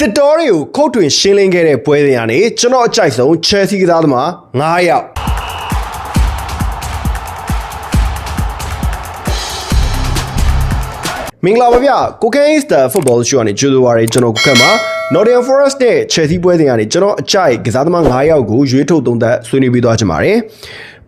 တစ်တော်တွေကိုခုတ်ထွင်ရှင်းလင်းခဲ့တဲ့ပွဲစဉ်ကနေကျွန်တော်အကြိုက်ဆုံး Chelsea ကစားသမား9ယောက်မင်္ဂလာပါဗျကိုကန်စ်တာဖုတ်ဘောရှိုးကနေကြိုဆိုပါရစေကျွန်တော်ကိုကန်ပါ Nottingham Forest နဲ့ Chelsea ပွဲစဉ်ကနေကျွန်တော်အကြိုက်ကစားသမား9ယောက်ကိုရွေးထုတ်သုံးသပ်ဆွေးနွေးပြီးသွားချင်ပါတယ်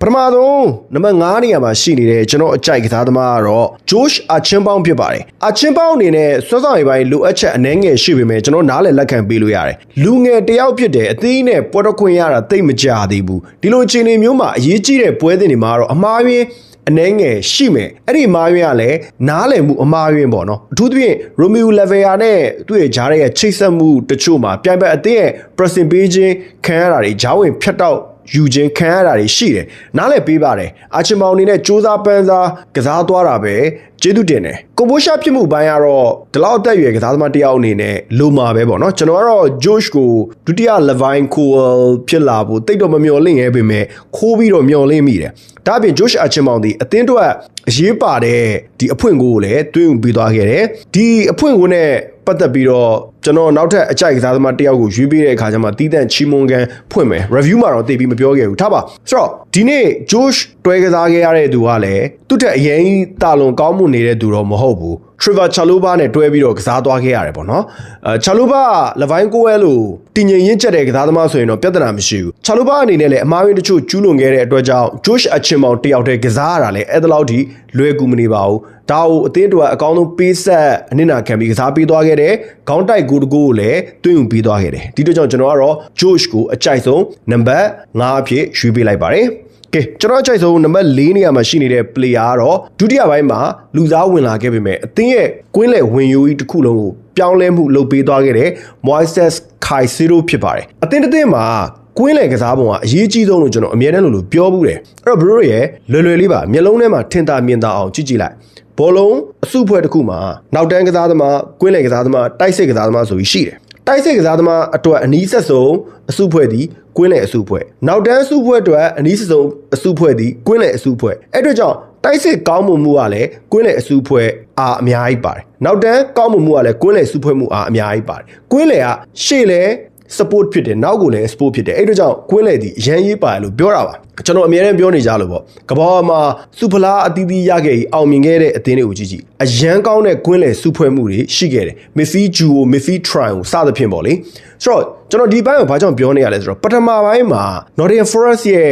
ပထမဆုံးနံပါတ်9နေရာမှာရှိနေတဲ့ကျွန်တော်အကြိုက်ကစားသမားကတော့ Josh Archinbaum ဖြစ်ပါတယ်။ Archinbaum အနေနဲ့စွမ်းဆောင်ရည်ပိုင်းလိုအပ်ချက်အနှဲငယ်ရှိပေမဲ့ကျွန်တော်နားလည်လက်ခံပေးလို့ရတယ်။လူငယ်တယောက်ဖြစ်တယ်အသေးနဲ့ပွဲတော်ခွင့်ရတာတိတ်မကြသေးဘူး။ဒီလိုအခြေအနေမျိုးမှာအရေးကြီးတဲ့ပွဲစဉ်တွေမှာတော့အမှားယွင်းအနှဲငယ်ရှိမယ်အဲ့ဒီအမားယွင်းကလည်းနားလည်မှုအမားယွင်းပေါ့နော်အထူးသဖြင့် Romeo Lavia နဲ့သူ့ရဲ့ဂျားရဲ့ချိတ်ဆက်မှုတချို့မှာပြိုင်ဘက်အသင်းရဲ့ pressing ပေးခြင်းခံရတာတွေဂျားဝင်ဖြတ်တော့ ယူခြင်းခံရတာတွေရှိတယ်နားလည်ပေးပါတယ်အာချင်မောင်အနေနဲ့စူးစမ်းပန်းစားကစားသွားတာပဲကျေးဇူးတင်တယ်ကိုဘိုရှာဖြစ်မှုပိုင်းကတော့ဒီလောက်အသက်အရွယ်ကစားသမားတစ်ယောက်အနေနဲ့လိုမှာပဲပေါ့နော်ကျွန်တော်ကတော့ Josh ကိုဒုတိယ Levine Coel ဖြစ်လာဖို့တိတ်တော့မမျှော်လင့်ရဲပေမဲ့ခိုးပြီးတော့မျှော်လင့်မိတယ်ဒါအပြင် Josh Archimon ဒီအသင်းအတွက်အရေးပါတဲ့ဒီအဖွင့်ကိုကိုလည်းတွင်းပြီးသွားခဲ့တယ်ဒီအဖွင့်ကိုနဲ့ ပတ်သက်ပြီးတော့ကျွန်တော်နောက်ထပ်အကြိုက်ကစားသမားတယောက်ကိုရွေးပေးတဲ့အခါကျမှတီးတန့်ချီမွန်ကန်ဖွင့်မယ် review မှာတော့သိပြီးမပြောခဲ့ဘူးထားပါဆိုတော့ဒီနေ့ Josh တွဲကစားခဲ့ရတဲ့သူကလည်းသူ့ထက်အရင်တာလွန်ကောင်းမှုနေတဲ့သူတော့မဟုတ်ဘူး Trevor Chalobah နဲ့တွဲပြီးတော့ကစားသွားခဲ့ရတယ်ပေါ့နော်အဲ Chalobah Levine Coel လို့တင်ငင်ရင့်ချက်တဲ့ကစားသမားဆိုရင်တော့ပြဿနာမရှိဘူး Chalobah အနေနဲ့လည်းအမားရင်းတချို့ကျူးလွန်ခဲ့တဲ့အတွက်ကြောင့် Josh Archimon တယောက်တည်းကစားရတာလည်းအဲ့ဒါလောက်ထိလွယ်ကူမနေပါဘူး ဒါကိုအသင်းတော်အကောင်းဆုံးပေးဆက်အနစ်နာခံပြီးကစားပေးသွားခဲ့တယ်။ခေါင်းတိုက်ဂိုးတကူကိုလည်းတွင်းယူပေးသွားခဲ့တယ်။ဒီတော့ကြောင့်ကျွန်တော်ကတော့ Josh ကိုအကြိုက်ဆုံးနံပါတ်5အဖြစ်ရွေးပေးလိုက်ပါတယ်။ကဲကျွန်တော်အကြိုက်ဆုံးနံပါတ်4နေရာမှာရှိနေတဲ့ player ကတော့ဒုတိယပိုင်းမှာလူစားဝင်လာခဲ့ပေမဲ့အသင်းရဲ့ကွင်းလယ်ဝင်ယိုကြီးတစ်ခုလုံးကိုပြောင်းလဲမှုလုပ်ပေးသွားခဲ့တဲ့ Moises Caicedo ဖြစ်ပါတယ်။အသင်းတစ်သင်းမှာကွင်းလယ်ကစားပုံကအရေးကြီးဆုံးလို့ကျွန်တော်အမြဲတမ်းလို့လို့ပြောဘူးတယ်အဲ့တော့ဘရိုရဲ့လွယ်လွယ်လေးပါမျက်လုံးထဲမှာထင်သာမြင်သာအောင်ကြည့်ကြည့်လိုက် ဘောလုံးအစုဖွဲ့တစ်ခုမှာနောက်တန်းကစားသမားကွင်းလယ်ကစားသမားတိုက်စစ်ကစားသမားဆိုပြီးရှိတယ်တိုက်စစ်ကစားသမားအတွက်အနီးဆက်ဆုံးအစုဖွဲ့သည်ကွင်းလယ်အစုဖွဲ့နောက်တန်းအစုဖွဲ့အတွက်အနီးဆက်ဆုံးအစုဖွဲ့သည်ကွင်းလယ်အစုဖွဲ့အဲ့အတွက်ကြောင့်တိုက်စစ်ကောင်းမှုမှုကလည်းကွင်းလယ်အစုဖွဲ့အားအများကြီးပါတယ်နောက်တန်းကောင်းမှုမှုကလည်းကွင်းလယ်စုဖွဲ့မှုအားအများကြီးပါတယ်ကွင်းလယ်ကရှေ့လဲ support ဖြစ်တယ်နောက်ကိုလည်း support ဖြစ်တယ်အဲ့တို့ကြောင့်ကွင်းလေဒီအရန်ရေးပါတယ်လို့ပြောတာပါကျွန်တော်အများနဲ့ပြောနေကြလို့ပေါ့ကဘာမှာစူဖလားအသီးသီးရခဲ့ပြီးအောင်မြင်ခဲ့တဲ့အသင်းတွေကိုကြည့်ကြည့်အရန်ကောင်းတဲ့ကွင်းလေစုဖွဲ့မှုတွေရှိခဲ့တယ်မီဖီဂျူအိုမီဖီထရိုင်ကိုစသဖြင့်ပေါ့လေဆိုတော့ကျွန်တော်ဒီဘက်ကိုဘာကြောင့်ပြောနေရလဲဆိုတော့ပထမပိုင်းမှာ Nottingham Forest ရဲ့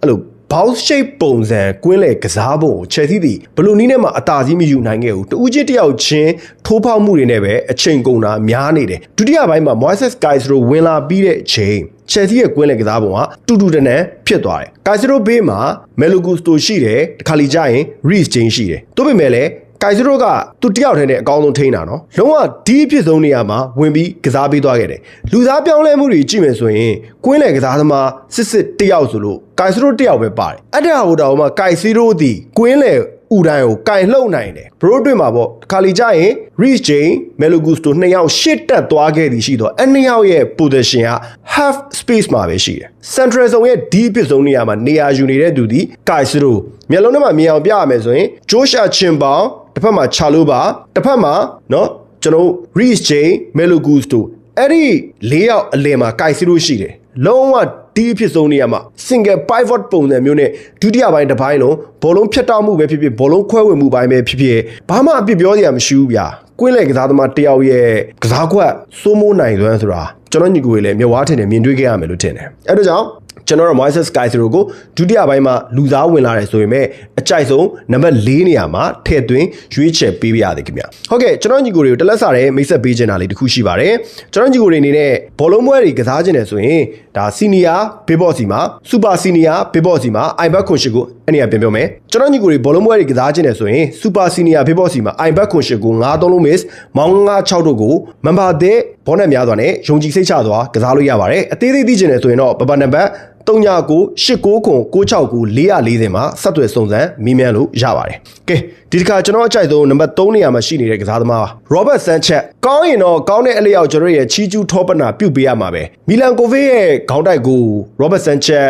အဲ့လို bounce shape ပုံစံကွင်းလေကစားပုံကို Chelsea သည်ဘယ်လိုနည်းနဲ့မှအသာစီးမယူနိုင်ခဲ့ဘူးတူးချစ်တယောက်ချင်းထိုးဖောက်မှုတွေနဲ့ပဲအချိန်ကုန်တာများနေတယ်ဒုတိယပိုင်းမှာ Moises Caicedo ဝင်လာပြီးတဲ့အချိန် Chelsea ရဲ့ကွင်းလေကစားပုံကတူတူတနန်ဖြစ်သွားတယ် Caicedo ဘေးမှာ Malo Gusto ရှိတယ်တခါလီကြရင် Reece James ရှိတယ်တို့ပေမဲ့လည်း ကင်စရိုကသူတယောက်ထဲနဲ့အကောင်းဆုံးထိန်းတာနော်လုံးဝဒီအဖြစ်ဆုံးနေရာမှာဝင်ပြီးကစားပေးသွားခဲ့တယ်လူသားပြောင်းလဲမှုတွေကြည့်မယ်ဆိုရင်ကွင်းလေကစားသမားစစ်စစ်တယောက်ဆိုလို့ကင်စရိုတယောက်ပဲပါတယ်အဲ့ဒါဟိုတောင်မှကင်စီရိုဒီကွင်းလေ ဥတိုင်းကိုကင်လှုပ်နိုင်တယ်ဘရိုတွင်မှာပေါ့ခါလီကြရင် Reece James Melogusto နှစ်ယောက်ရှစ်တက်သွားခဲ့သည်ရှိတော့အဲ့နှစ်ယောက်ရဲ့ position က half space မှာပဲရှိတယ် Central Zone ရဲ့ D ဖြစ်ဆုံးနေရာမှာနေရာယူနေတဲ့သူဒီကင်စီရိုမျက်လုံးထဲမှာမြင်အောင်ပြရမယ်ဆိုရင် Joshua Chimbao တစ်ဖက်မှာချာလိုပါတစ်ဖက်မှာเนาะကျွန်တော် Reece James Melo Gusto အဲ့ဒီ၄ယောက်အလယ်မှာကိုက်စီလို့ရှိတယ်လုံးဝ ဒီအဖြစ်ဆုံးနေရာမှာ single pivot ပုံစံမျိုးနဲ့ဒုတိယပိုင်းတစ်ပိုင်းလုံးဘောလုံးဖြတ်တောက်မှုပဲဖြစ်ဖြစ်ဘောလုံးခွဲဝေမှုပိုင်းပဲဖြစ်ဖြစ်ဘာမှအပြစ်ပြောစရာမရှိဘူးဗျာကွင်းလေကစားသမားတယောက်ရဲ့ကစားကွက်စိုးမိုးနိုင်သွမ်းဆိုတာကျွန်တော်ညီကိုတွေလည်းမျက်ဝါးထင်တယ်မြင်တွေ့ခဲ့ရမယ်လို့ထင်တယ်အဲ့ဒါကြောင့် ကျွန်တော်တို့ Moises Caicedo ကိုဒုတိယပိုင်းမှာလူစားဝင်လာတယ်ဆိုရင်ပဲအကြိုက်ဆုံးနံပါတ်၄နေရာမှာထည့်သွင်းရွေးချယ်ပေးပြရသည်ခင်ဗျဟုတ်ကဲ့ကျွန်တော်ညီကိုတွေကိုတလက်စားတဲ့မိတ်ဆက်ပေးချင်တာလေးတစ်ခုရှိပါတယ်ကျွန်တော်ညီကိုတွေအနေနဲ့ဘောလုံးပွဲတွေကစားခြင်းတယ်ဆိုရင်ဒါစီနီယာဘေးဘော့စီမှာစူပါစီနီယာဘေးဘော့စီမှာအိုင်ဘတ်ခွန်ရှိကိုအဲ့နေရာပြန်ပြောမယ်ကျွန်တော်ညီကိုတွေဘောလုံးပွဲတွေကစားခြင်းတယ်ဆိုရင်စူပါစီနီယာဘေးဘော့စီမှာအိုင်ဘတ်ခွန်ရှိကို9 3လုံး miss မောင်း9 6တို့ကိုမန်ပါတဲ့ဘောနဲ့များစွာနဲ့ယုံကြည်စိတ်ချစွာကစားလို့ရပါတယ်အသေးသေးသိခြင်းတယ်ဆိုရင်တော့ပပနံပါတ် 399899969440မှာဆက်သွယ်စုံစမ်းမိမြန်းလို့ရပါတယ်ကဲဒီတစ်ခါကျွန်တော်အကြိုက်ဆုံးနံပါတ်3နေရာမှာရှိနေတဲ့ကစားသမားပါ Robert Sanchez ကောင်းရင်တော့ကောင်းတဲ့အလျောက်ကျွန်တော်ရဲ့ချီကျူးထောပနာပြုတ်ပေးရမှာပဲမီလန်ကိုဗစ်ရဲ့ခေါင်းတိုက်ကို Robert Sanchez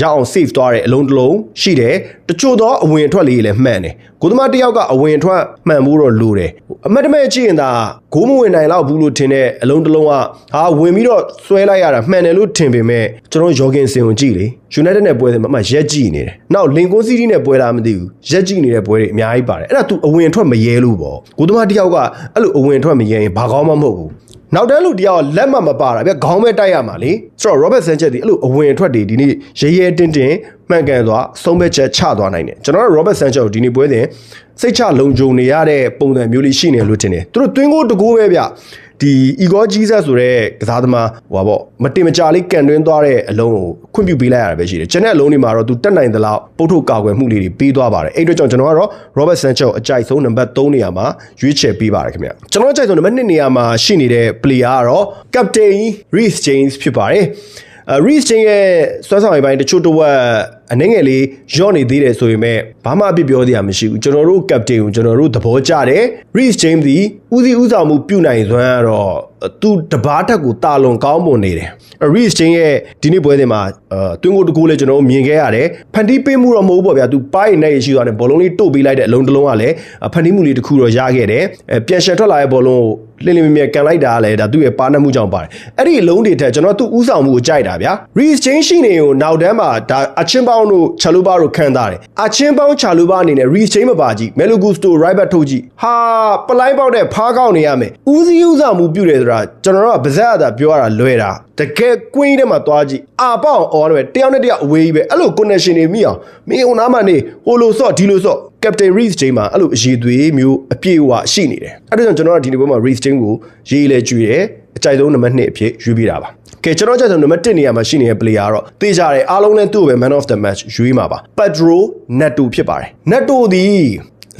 ရအောင် save သွားတဲ့အလုံးတစ်လုံးရှိတယ်တချို့တော့အဝင်အထွက်လေးတွေလည်းမှန်တယ်ကိုသမားတစ်ယောက်ကအဝင်အထွက်မှန်ဖို့တော့လိုတယ်အမတ်တမဲ့ကြည့်ရင်ဒါဂိုးမဝင်နိုင်တော့ဘူးလို့ထင်တဲ့အလုံးတစ်လုံးကဟာဝင်ပြီးတော့ဆွဲလိုက်ရတာမှန်တယ်လို့ထင်ပေမဲ့ကျွန်တော်ယောဂင်စင်ကိုကြည့်လေ United နဲ့ပွဲတယ်မှာမှရက်ကြည့်နေတယ်နောက်လင်ကွန်စီးတီးနဲ့ပွဲတာမသိဘူးရက်ကြည့်နေတဲ့ပွဲတွေအများကြီးပါတယ်အဲ့ဒါ तू အဝင်အထွက်မရဲလို့ပေါ့ကိုသမားတစ်ယောက်ကအဲ့လိုအဝင်အထွက်မရဲရင်ဘာကောင်းမှမဟုတ်ဘူး နောက်တန်းလူတယောက်လက်မမပါတာဗျခေါင်းပဲတိုက်ရမှာလေဆိုတော့ Robert Sanchez ဒီအဲ့လိုအဝင်အထွက်တွေဒီနေ့ရဲရဲတင်းတင်းမှန်ကန်သွားဆုံးဖြတ်ချက်ချသွားနိုင်တယ်ကျွန်တော်တို့ Robert Sanchez ကိုဒီနေ့ပွဲစဉ်စိတ်ချလုံခြုံနေရတဲ့ပုံစံမျိုးလေးရှိနေလို့ထင်တယ်သူတို့တွင်းကိုတကိုးပဲဗျ ဒီ Igor Jesus ဆိုတဲ့ကစားသမားဟိုပါပေါ့မတင်မကြလေးကန်တွင်းသွားတဲ့အလုံးကိုခွင့်ပြုပေးလိုက်ရတာပဲရှိတယ်။ကျန်တဲ့အလုံးတွေမှာတော့သူတက်နိုင်သလောက်ပုတ်ထုတ်ကာကွယ်မှုလေးတွေပေးသွားပါတယ်။အဲ့အတွက်ကြောင့်ကျွန်တော်ကတော့ Robert Sanchez အကြိုက်ဆုံးနံပါတ်3နေရာမှာရွေးချယ်ပေးပါတယ်ခင်ဗျ။ကျွန်တော်အကြိုက်ဆုံးနံပါတ်2နေရာမှာရှိနေတဲ့ player ကတော့ Captain Reece James ဖြစ်ပါတယ်။အဲ Reece James ရဲ့စွမ်းဆောင်ရည်ပိုင်းတချို့တစ်ဝက် အနေငယ်လေးရော့နေသေးတယ်ဆိုရင်မဲ့ဘာမှအပြစ်ပြောစရာမရှိဘူးကျွန်တော်တို့ captain ကိုကျွန်တော်တို့သဘောကျတယ် Reece James ဒီဦးစီးဦးဆောင်မှုပြုနိုင်စွမ်းကတော့ သူတပားတက်ကိုတာလွန်ကောင်းမွန်နေတယ် Reece James ရဲ့ဒီနေ့ပွဲစဉ်မှာအဲတွင်းကိုတကူလေးကျွန်တော်တို့မြင်ခဲ့ရတယ်ဖန်တီးပေးမှုတော့မဟုတ်ဘူးပေါ့ဗျာသူပိုင်းနေရရှိသွားတယ်ဘောလုံးလေးတုတ်ပေးလိုက်တဲ့အလုံးတစ်လုံးကလည်းဖန်တီးမှုလေးတစ်ခုတော့ရခဲ့တယ်အဲပြန်ရှယ်ထွက်လာတဲ့ဘောလုံးကိုလင်းလင်းမြမြကန်လိုက်တာကလည်းဒါသူ့ရဲ့ပါနှမှုကြောင့်ပါတယ်အဲ့ဒီအလုံးတွေထက်ကျွန်တော်သူ့ဥဆောင်မှုကိုကြိုက်တာဗျာ Reece James ရှိနေကိုနောက်တန်းမှာဒါအချင်းပေါင်းတို့ချာလူပါတို့ခံထားတယ်အချင်းပေါင်းချာလူပါအနေနဲ့ Reece James မပါကြည့် Melogusto right back ထုတ်ကြည့်ဟာပလိုင်းပေါက်တဲ့ဖားကောက်နေရမယ်ဦးစီးဥဆောင်မှုပြုတယ်ဆိုတာကျွန်တော်တို့ကဗဇက်အသာပြောရတာလွယ်တာတကယ်ကွင်းထဲမှာသွားကြည့်အာပေါအောင်အော်တယ်တယောက်နဲ့တယောက်အဝေးကြီးပဲအဲ့လို connection တွေမိအောင်မင်းဟိုနားမှာနေဟိုလိုဆော့ဒီလိုဆော့ Captain Reece James မှာအဲ့လိုအရေးသွေးမျိုးအပြည့်အဝရှိနေတယ်အဲ့ဒါကြောင့်ကျွန်တော်ကဒီနေ့ပွဲမှာ Reece James ကိုရေးလဲကျွေတယ်အကြိုက်ဆုံးနံပါတ်2အဖြစ်ရွေးပေးတာပါကဲကျွန်တော်ကြိုက်ဆုံးနံပါတ်1နေရာမှာရှိနေတဲ့ player ကတော့သိကြတယ်အားလုံးလည်းသူ့ကိုပဲ man of the match ရွေးမှာပါ Pedro Neto ဖြစ်ပါတယ် Neto ဒီ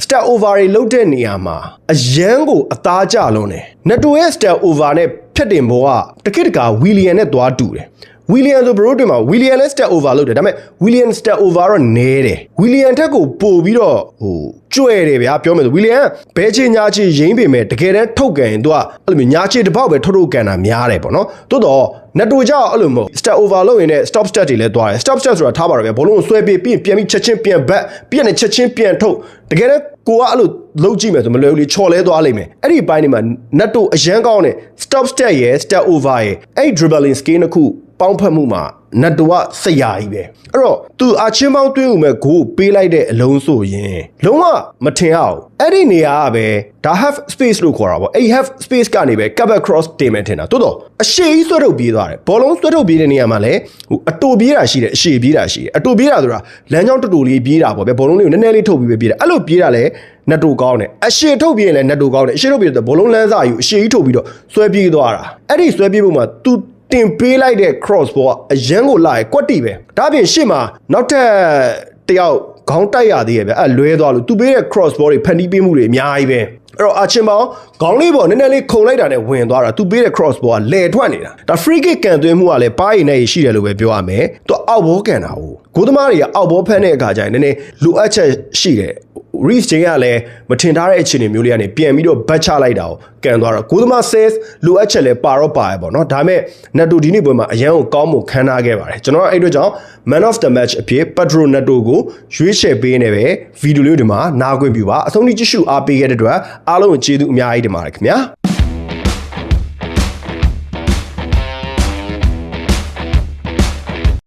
step over တွေလုတ်တဲ့နေရာမှာအရန်ကိုအသားကျလွန်းတယ် Neto ရဲ့ step over နဲ့ဖြတ်တင်ဘောကတကိတကာ William နဲ့သွားတူတယ် ဝီလီယံဆိုဘရိုးတင်မှာဝီလီယံလည်း step over လုပ်တယ်ဒါပေမဲ့ဝီလီယံ step over တော့နဲတယ်ဝီလီယံထက်ကိုပို့ပြီးတော့ဟိုကျွဲတယ်ဗျာပြောမယ်ဆိုဝီလီယံဘဲချေညာချေရင်းပေမဲ့တကယ်တမ်းထုတ်ကန်ရင်သူကအဲ့လိုမျိုးညာချေတစ်ပေါက်ပဲထုတ်ထုတ်ကန်တာများတယ်ပေါ့နော်တိုးတော့နက်တိုကြောက်အဲ့လိုမဟုတ် step over လုပ်ရင်လည်း stop step တွေလည်းသွားတယ် stop step ဆိုတာထားပါတော့ဗျာဘောလုံးကိုဆွဲပေးပြီးပြန်ပြီးချက်ချင်းပြန်ဘက်ပြန်နဲ့ချက်ချင်းပြန်ထုတ်တကယ်တမ်းကိုကအဲ့လိုလုံးကြည့်မယ်ဆိုမလွယ်ဘူးလေချော်လဲသွားလိမ့်မယ်အဲ့ဒီဘိုင်းတွေမှာနက်တိုအရန်ကောင်းတယ် stop step ရယ် step over ရယ်အဲ့ dribbling skill တစ်ခု ပေါင်းဖက်မှုမှာနတ်တော်ကစရာကြီးပဲအဲ့တော့သူအချင်းပေါင်းတွင်းဦးမဲ့ဂိုးပေးလိုက်တဲ့အလုံးဆိုရင်လုံးဝမထင်အောင်အဲ့ဒီနေရာကပဲဒါ half space လို့ခေါ်တာပေါ့အဲ့ half space ကနေပဲ cover cross တင်မယ်ထင်တာတိုးတော့အရှိကြီးဆွဲထုတ်ပြေးသွားတယ်ဘောလုံးဆွဲထုတ်ပြေးတဲ့နေရာမှာလည်းဟိုအတူပြေးတာရှိတယ်အရှိပြေးတာရှိတယ်အတူပြေးတာဆိုတာလမ်းကြောင်းတူတူလေးပြေးတာပေါ့ဗျဘောလုံးလေးကိုနည်းနည်းလေးထုတ်ပြီးပဲပြေးတာအဲ့လိုပြေးတာလည်းနတ်တူကောင်းတယ်အရှိထုတ်ပြေးရင်လည်းနတ်တူကောင်းတယ်အရှိထုတ်ပြေးတဲ့ဘောလုံးလမ်းစာယူအရှိကြီးထုတ်ပြီးတော့ဆွဲပြေးသွားတာအဲ့ဒီဆွဲပြေးဖို့မှာ तू တင်ပေးလိုက်တဲ့ cross ဘောကအရန်ကိုလာရကွက်တီပဲဒါပြင်ရှေ့မှာနောက်ထပ်တယောက်ခေါင်းတိုက်ရသေးရဲ့ဗျအဲ့လွဲသွားလို့သူပေးတဲ့ cross ball တွေဖန်တီးပေးမှုတွေအများကြီးပဲအဲ့တော့အချင်းပေါင်းခေါင်းလေးပေါ်နည်းနည်းလေးခုန်လိုက်တာနဲ့ဝင်သွားတာသူပေးတဲ့ cross ball ကလဲထွက်နေတာဒါ free kick ကန်သွင်းမှုကလည်းပါးရင်နဲ့ရှိတယ်လို့ပဲပြောရမယ်သူအောက်ဘောကန်တာဟုတ်ဂိုးသမားတွေကအောက်ဘောဖမ်းတဲ့အခါကျရင်နည်းနည်းလိုအပ်ချက်ရှိတယ် Reece James ကလည်းမထင်ထားတဲ့အခြေအနေမျိုးလေးကနေပြန်ပြီးတော့ဘတ်ချလိုက်တာကိုကန်သွားတော့ကိုသမား says လိုအပ်ချက်လဲပါတော့ပါရပေါ့နော်ဒါပေမဲ့ Neto ဒီနေ့ပွဲမှာအရန်ကိုကောင်းမှုခံထားခဲ့ပါတယ်ကျွန်တော်အဲ့အတွက်ကြောင့် Man of the Match အဖြစ် Pedro Neto ကိုရွေးချယ်ပေးနေပဲဗီဒီယိုလေးဒီမှာနားခွင့်ပြုပါအဆုံးထိကြည့်ရှုအားပေးခဲ့တဲ့အတွက်အားလုံးကိုကျေးဇူးအများကြီးတင်ပါတယ်ခင်ဗျာ